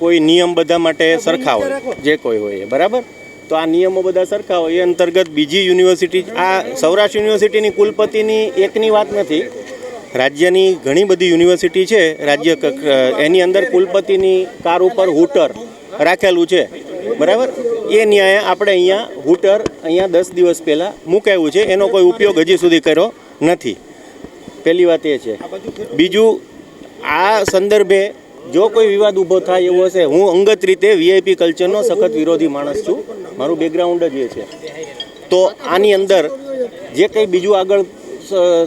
કોઈ નિયમ બધા માટે સરખા હોય. જે કોઈ હોય બરાબર? તો આ નિયમો બધા સરખા હોય. એ અંતર્ગત બીજી યુનિવર્સિટી આ સૌરાષ્ટ્ર યુનિવર્સિટીની કુલપતિની એકની વાત નથી. રાજ્યની ઘણી બધી યુનિવર્સિટી છે. રાજ્ય એની અંદર કુલપતિની કાર ઉપર હૂટર રાખેલું છે. બરાબર? એ ન્યાય આપણે અહીંયા હૂટર અહીંયા દસ દિવસ પહેલાં મુકાયું છે. એનો કોઈ ઉપયોગ હજી સુધી કર્યો નથી. પહેલી વાત એ છે. બીજું આ સંદર્ભે જો કોઈ વિવાદ ઊભો થાય એવો હશે, હું અંગત રીતે વીઆઈપી કલ્ચરનો સખત વિરોધી માણસ છું. મારું બેકગ્રાઉન્ડ જ એ છે. તો આની અંદર જે કંઈ બીજું આગળ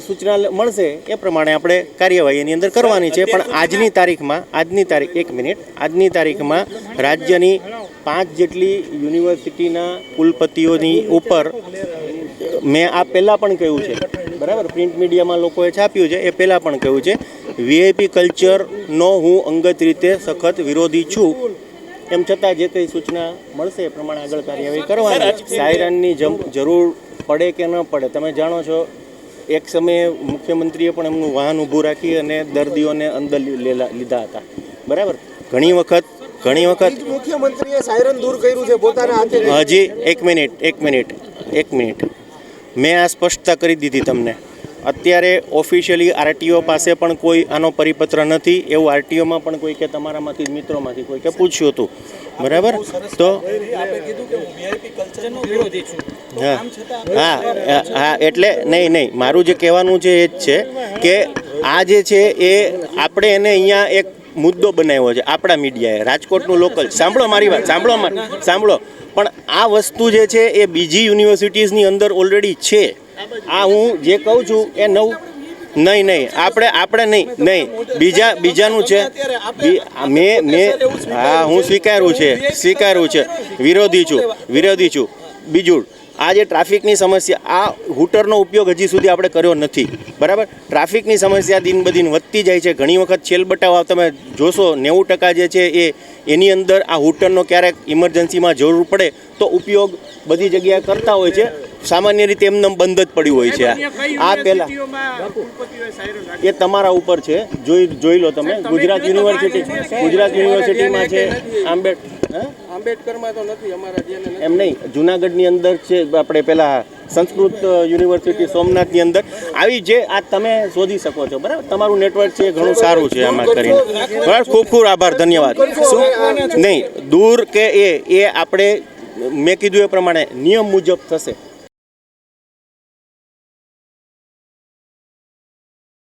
સૂચના મળશે એ પ્રમાણે આપણે કાર્યવાહી એની અંદર કરવાની છે. પણ આજની તારીખમાં, આજની તારીખ, એક મિનિટ, આજની તારીખમાં રાજ્યની પાંચ જેટલી યુનિવર્સિટીના કુલપતિઓની ઉપર મેં આ પહેલાં પણ કહ્યું છે. બરાબર? પ્રિન્ટ મીડિયામાં લોકોએ છાપ્યું છે, એ પહેલાં પણ કહ્યું છે. વીઆઈપી કલ્ચરનો હું અંગત રીતે સખત વિરોધી છું. એમ છતાં જે કંઈ સૂચના મળશે એ પ્રમાણે આગળ કાર્યવાહી કરવાની. સાયરનની જરૂર પડે કે ન પડે તમે જાણો છો એક સમયે મુખ્યમંત્રીએ પણ એમનું વાહન ઊભું રાખી અને દર્દીઓને અંદર લીધા હતા. બરાબર? ઘણી વખત ઘણી વખત મુખ્યમંત્રીએ સાયરન દૂર કર્યું છે પોતાના હાથે હજી એક મિનિટ એક મિનિટ એક મિનિટ. મેં આ સ્પષ્ટતા કરી દીધી તમને. અત્યારે ઓફિશિયલી આરટીઓ પાસે પણ કોઈ આનો પરિપત્ર નથી. એવું આરટીઓમાં પણ કોઈ કે તમારામાંથી મિત્રોમાંથી કોઈ કે પૂછ્યું હતું. બરાબર? તો હા હા. હા, એટલે નહીં નહીં. મારું જે કહેવાનું છે એ જ છે કે આ જે છે એ આપણે એને અહીંયા એક મુદ્દો બનાવ્યો છે આપણા મીડિયાએ. રાજકોટનું લોકલ સાંભળો મારી વાત સાંભળો સાંભળો. પણ આ વસ્તુ જે છે એ બીજી યુનિવર્સિટીઝની અંદર ઓલરેડી છે. આ હું જે કહું છું એ નવું નહીં નહીં. આપણે આપણે નહીં નહીં. બીજા, બીજાનું છે. મેં મેં, હા, હું સ્વીકારું છે. સ્વીકારું છે. વિરોધી છું વિરોધી છું. બીજું, આ જે ટ્રાફિકની સમસ્યા, આ હૂટરનો ઉપયોગ હજી સુધી આપણે કર્યો નથી. બરાબર? ટ્રાફિકની સમસ્યા દિન બદિન વધતી જાય છે. ઘણી વખત છેલ બટાવ તમે જોશો, નેવું ટકા જે છે એ, એની અંદર આ હૂટરનો ક્યારેક ઇમરજન્સીમાં જરૂર પડે, તો ઉપયોગ બધી જગ્યાએ કરતા હોય છે. સામાન્ય રીતે એમને બંધ જ પડ્યું હોય છે. આ. પહેલા એ તમારા ઉપર છે. જોઈ જોઈ લો તમે. ગુજરાત યુનિવર્સિટી ગુજરાત યુનિવર્સિટીમાં છે. આંબેડ હે? આંબેડકરમાં તો નથી અમારા જેને એમ નહીં. જુનાગઢની અંદર છે આપણે પેલા સંસ્કૃત યુનિવર્સિટી સોમનાથની અંદર. આવી જે આ તમે શોધી શકો છો બરાબર? તમારું નેટવર્ક છે એ ઘણું સારું છે આમાં કરીને. બરાબર ખૂબ ખૂબ આભાર ધન્યવાદ. શું? નહીં દૂર કે એ એ આપણે મેં કીધું એ પ્રમાણે નિયમ મુજબ થશે.